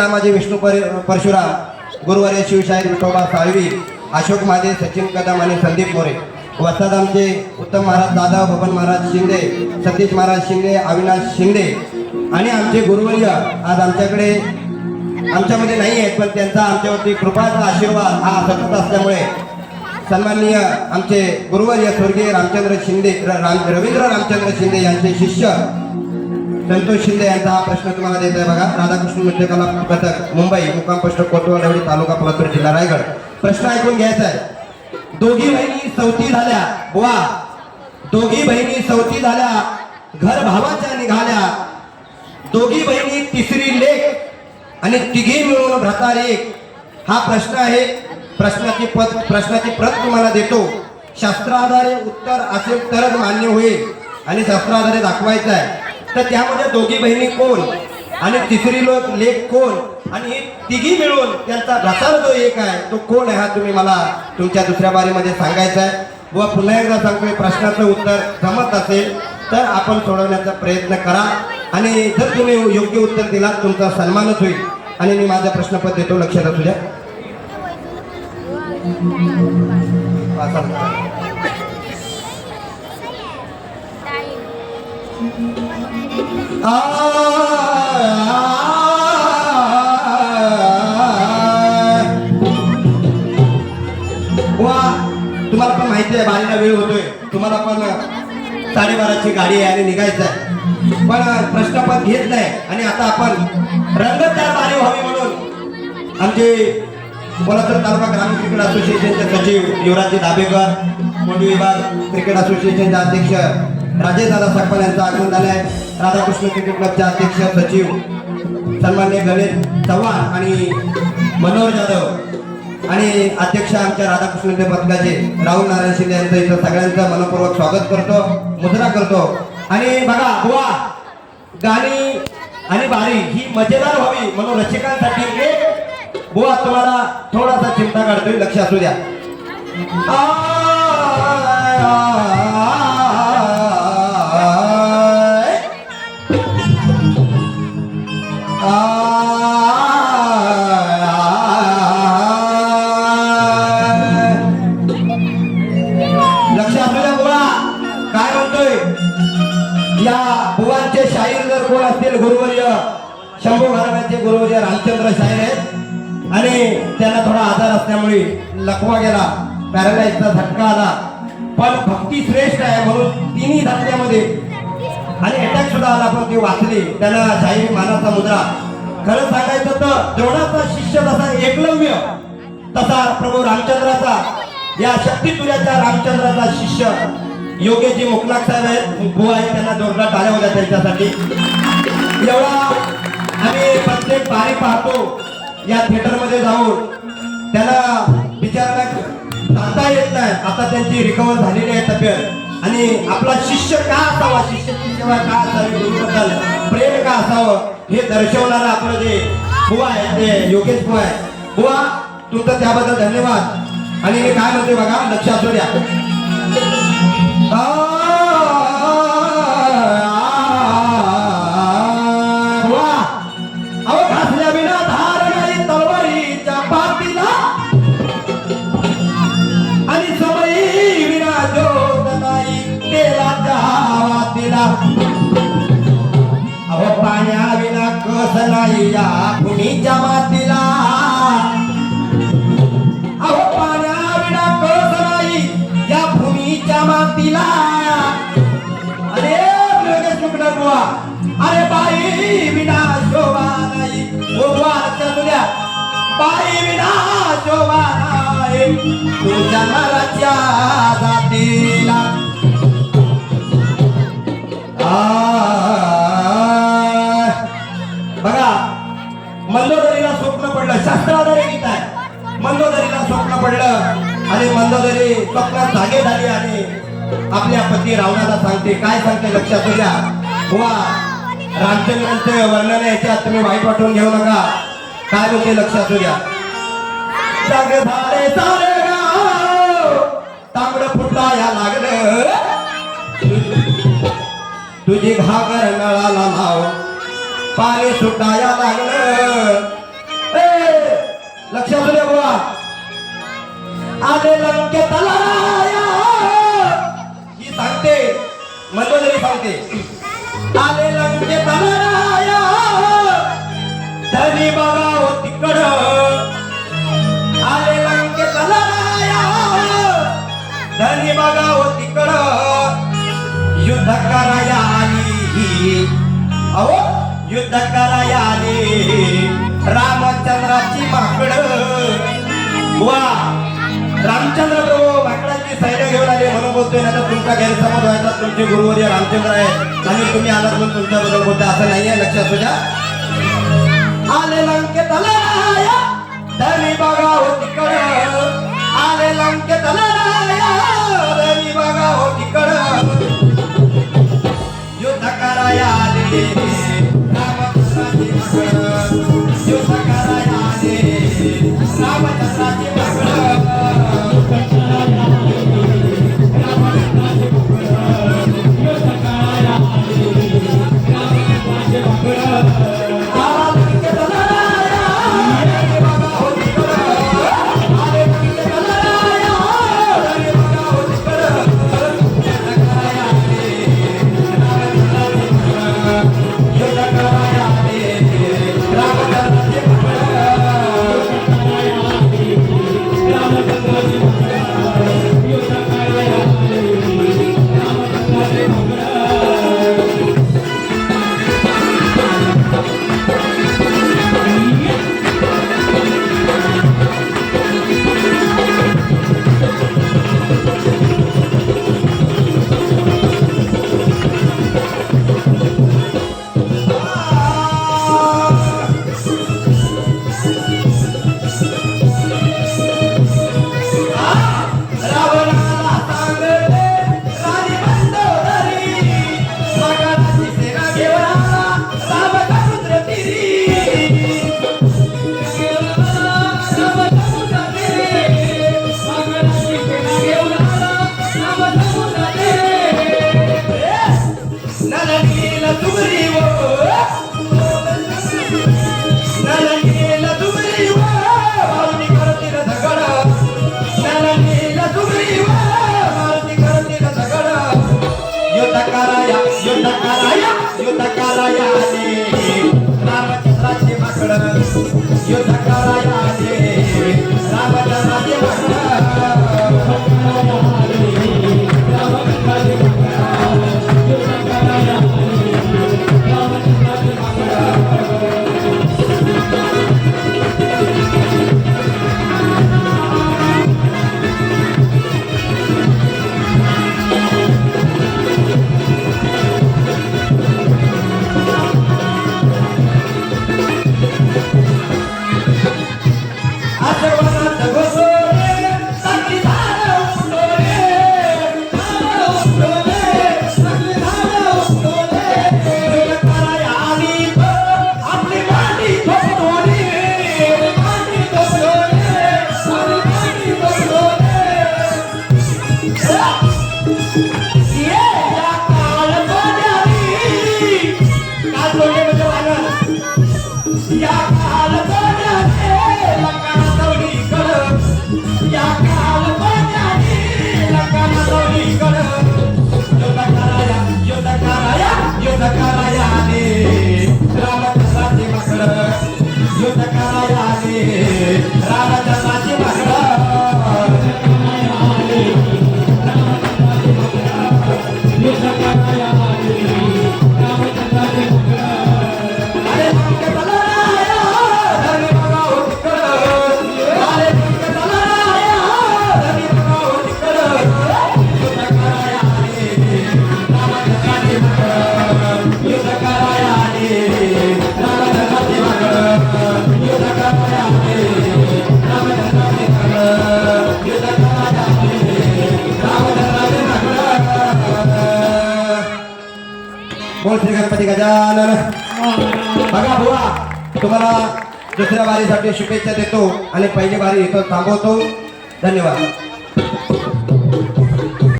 माझे विष्णू पर परशुराम गुरुवारी शिवशाहीर विठोबा साळवी अशोक माझे सचिन कदम आणि संदीप मोरे. वसाद आमचे उत्तम महाराज दादा भवन महाराज शिंदे सतीश महाराज शिंदे अविनाश शिंदे आणि आमचे गुरुवर्य आज आमच्याकडे आमच्यामध्ये नाही आहेत पण त्यांचा आमच्यावरती कृपाचा आशीर्वाद हा सतत असल्यामुळे सन्माननीय आमचे गुरुवर्य स्वर्गीय रामचंद्र शिंदे राम रवींद्र रामचंद्र शिंदे यांचे शिष्य संतोष शिंदे यांचा हा प्रश्न तुम्हाला देत आहे बघा. राधाकृष्ण मध्यकला कला पथक मुंबई मुक्काम पोस्ट कोतवाडवडी तालुका पोलादपूर जिल्हा रायगड. प्रश्न ऐकून घ्यायचा आहे दोघी बहिणी सवती झाल्या. बुवा. दोघी बहिणी सवती झाल्या. घर भावाच्या निघाल्या. दोघी बहिणी तिसरी लेख आणि तिघी मिळून भ्रतार. एक हा प्रश्न आहे. प्रश्नाची पद प्रश्नाची प्रत तुम्हाला देतो. शास्त्राधारे उत्तर असेल तरच मान्य होईल. आणि शास्त्राधारे दाखवायचं आहे तर त्यामध्ये दोघी बहिणी कोण? आणि तिसरी लोक लेख कोण? आणि हे तिघी मिळून त्यांचा भ्रतार जो एक आहे तो कोण आहे हा तुम्ही मला तुमच्या दुसऱ्या बारीमध्ये सांगायचा आहे. व पुन्हा एकदा सांगतोय प्रश्नाचं उत्तर जमत असेल तर आपण सोडवण्याचा प्रयत्न करा. आणि जर तुम्ही योग्य उत्तर दिलात तुमचा सन्मानच होईल. आणि मी माझा प्रश्नपद देतो लक्षात असू द्या. आ, वा तुम्हाला पण माहिती आहे बारीला वेळ होतोय. तुम्हाला पण साडेबाराची गाडी आहे आणि निघायचं आहे. पण प्रश्नपद घेत नाही. आणि आता आपण रंगतदार बारी व्हावी म्हणून आमचे कोल्हापूर तालुका ग्रामीण क्रिकेट असोसिएशनचे सचिव युवराजजी दाभेकर मोठी विभाग क्रिकेट असोसिएशनचे अध्यक्ष दादा सकपाल यांचं आगमन झालं आहे राधाकृष्ण क्रिकेट क्लबचे अध्यक्ष सचिव सन्मान्य गणेश चव्हाण आणि मनोहर जाधव आणि अध्यक्ष आमच्या राधाकृष्ण पथकाचे राहुल नारायण शिंदे यांचं इथं सगळ्यांचं मनपूर्वक स्वागत करतो मुद्रा करतो. आणि बघा बुवा गाणी आणि बारी ही मजेदार व्हावी म्हणून रसिकांसाठी एक बुवा तुम्हाला थोडासा चिंता काढतोय लक्ष असू द्या. आणि त्याला थोडा आजार असल्यामुळे लकवा गेला पॅरालाइजचा झटका आला. पण भक्ती श्रेष्ठ आहे म्हणून तिन्ही धक्क्यामध्ये आणि अटॅक सुद्धा आला पण ते वाचले. त्याला जाहीर मानाचा मुद्रा. खरं सांगायचं तर द्रोणाचा शिष्य तसा एकलव्य तसा प्रभू रामचंद्राचा या शक्तितुर्याच्या रामचंद्राचा शिष्य. योगेजी मुकलाक साहेब आहेत भू आहेत त्यांना जोरदार टाळ्या होत्या त्यांच्यासाठी. एवढा आम्ही प्रत्येक बारी पाहतो या थिएटरमध्ये जाऊन त्याला बिचारायला सांगता येत नाही. आता त्यांची रिकवर झालेली आहे तब्येत. आणि आपला शिष्य का असावा? शिष्याची सेवा का असावी? गुरुबद्दल प्रेम का असावं? हे दर्शवणारा आपलं जे बुवा आहे ते योगेश बुवा आहे. बुवा तुमचं त्याबद्दल धन्यवाद. आणि मी काय म्हणते बघा? लक्ष असू द्या. या कुणीच्या मातीला अहो पाण्या विना नाही या भूमीच्या मातीला अरे बुवा. अरे बाई विना शोभा नाही. ओ बुवा तुझ्या बाई विना शोभा नाही. तू नराच्या जाती. आणि मंदोदरी स्वप्नात जागे झाली आणि आपल्या पती रावणाला सांगते काय सांगते लक्षात घ्या बुवा रामचंद्रांचे वर्णन याच्यात तुम्ही वाईट वाटून घेऊ नका. काय होते लक्षात घ्या जग झाले सारे गाव तांबड फुटाया लागलं. तुझी घागर नळाला लाव. पाणी सुटाया लागलं. आले लंके तलाया. ही सांगते मंदोदरी सांगते. आले लंके तलाया. धनी बघा हो तिकड. आले लंके तलाया. धनी बघा हो तिकड. युद्ध कराया आली अहो युद्ध कराया आली रामचंद्राची माकड. आले म्हणून तर तुमचा गैरसमज व्हायचा तुमचे गुरुवर्य रामचंद्र आहे. आणि तुम्ही आलात म्हणून तुमच्याबद्दल बोलता असं नाहीये लक्षात तुझ्या आले लंकेत आलाया धनी बघाव तिकड आले लंकेत बोल श्री गणपती गजानन. बघा बुवा तुम्हाला दुसऱ्या बारीसाठी शुभेच्छा देतो आणि पहिली बारी इथं थांबवतो. धन्यवाद.